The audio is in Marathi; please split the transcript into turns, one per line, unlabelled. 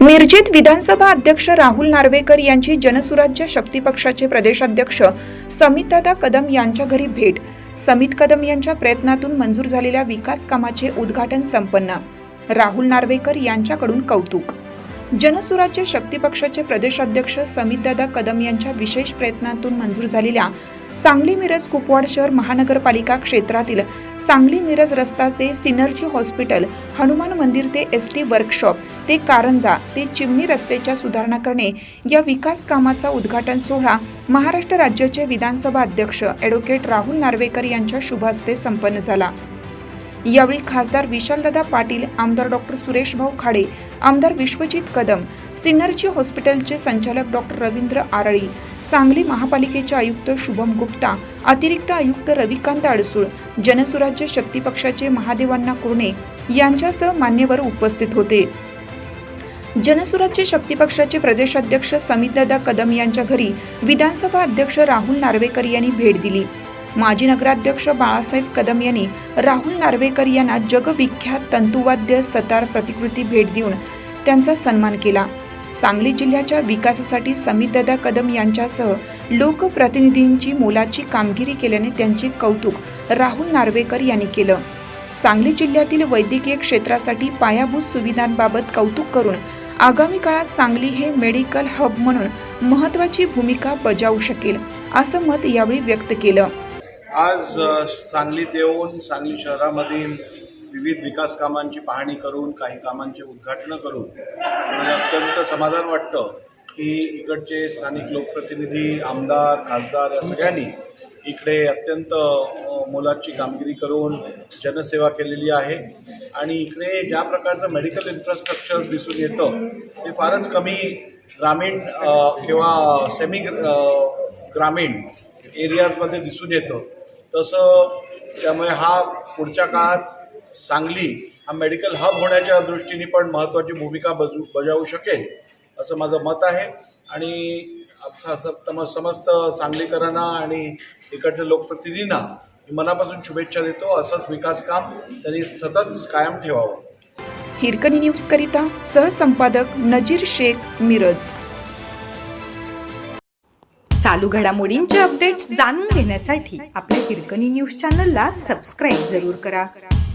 मिरजेत विधानसभा अध्यक्ष राहुल नार्वेकर यांची जनसुराज्य शक्ती पक्षाचे प्रदेशाध्यक्ष समितदादा कदम यांच्या घरी भेट समित कदम यांच्या प्रयत्नातून मंजूर झालेल्या विकास कामाचे उद्घाटन संपन्न. राहुल नार्वेकर यांच्याकडून कौतुक. जनसुराज्य शक्ती पक्षाचे प्रदेशाध्यक्ष समितदादा कदम यांच्या विशेष प्रयत्नातून मंजूर झालेल्या सांगली मिरज कुपवाड शहर महानगरपालिका क्षेत्रातील सांगली मिरज रस्ता ते सिनर्जी हॉस्पिटल हनुमान मंदिर ते एस टी वर्कशॉप ते कारंजा ते चिमणी रस्त्याच्या सुधारणा करणे या विकास कामाचा उद्घाटन सोहळा महाराष्ट्र राज्याचे विधानसभा अध्यक्ष ॲडव्होकेट राहुल नार्वेकर यांच्या शुभहस्ते संपन्न झाला. यावेळी खासदार विशालदादा पाटील आमदार डॉक्टर सुरेश भाऊ खाडे आमदार विश्वजित कदम सिनर्जी हॉस्पिटलचे संचालक डॉक्टर रवींद्र आरळी सांगली महापालिकेचे आयुक्त शुभम गुप्ता अतिरिक्त आयुक्त रविकांत अडसूळ जनसुराज्य शक्ती पक्षाचे महादेवांना कुर्णे यांच्यासह मान्यवर उपस्थित होते. जनसुराज्य शक्ती पक्षाचे प्रदेशाध्यक्ष समितदादा कदम यांच्या घरी विधानसभा अध्यक्ष राहुल नार्वेकर यांनी भेट दिली. माजी नगराध्यक्ष बाळासाहेब कदम यांनी राहुल नार्वेकर यांना जगविख्यात तंतुवाद्य सतार प्रतिकृती भेट देऊन त्यांचा सन्मान केला. सांगली जिल्ह्याच्या विकासासाठी समितदादा कदम यांच्यासह लोकप्रतिनिधींची मोलाची कामगिरी केल्याने त्यांचे कौतुक राहुल नार्वेकर यांनी केलं. सांगली जिल्ह्यातील वैद्यकीय क्षेत्रासाठी पायाभूत सुविधांबाबत कौतुक करून आगामी काळात सांगली हे मेडिकल हब म्हणून महत्त्वाची भूमिका बजावू शकेल असं मत यावेळी व्यक्त केलं.
आज सांगलीत येऊन सांगली शहरामधील विविध विकास कामांची पाहणी करून काही कामांचे उद्घाटनं करून मला अत्यंत समाधान वाटतं की इकडचे स्थानिक लोकप्रतिनिधी आमदार खासदार या सगळ्यांनी इकडे अत्यंत मोलाची कामगिरी करून जनसेवा केलेली आहे. आणि इकडे ज्या प्रकारचं मेडिकल इन्फ्रास्ट्रक्चर दिसून येतं ते फारच कमी ग्रामीण किंवा सेमी ग्रामीण एरियाजमध्ये दिसून येतं. तसं त्यामुळे हा पुढच्या काळात सांगली हा मेडिकल हब होण्याच्या दृष्टीने पण महत्त्वाची भूमिका बजू बजावू शकेल असं माझं मत आहे. आणि स- समस्त सांगलीकरांना आणि इकडच्या लोकप्रतिनिधींना मनापासून शुभेच्छा देतो. असंच विकास काम त्यांनी सतत कायम ठेवावं.
हिरकणी न्यूजकरिता सहसंपादक नजीर शेख मिरज.
चालू घडामोडींचे अपडेट्स जाणून घेण्यासाठी आपल्या हिरकणी न्यूज चॅनलला सबस्क्राईब जरूर करा.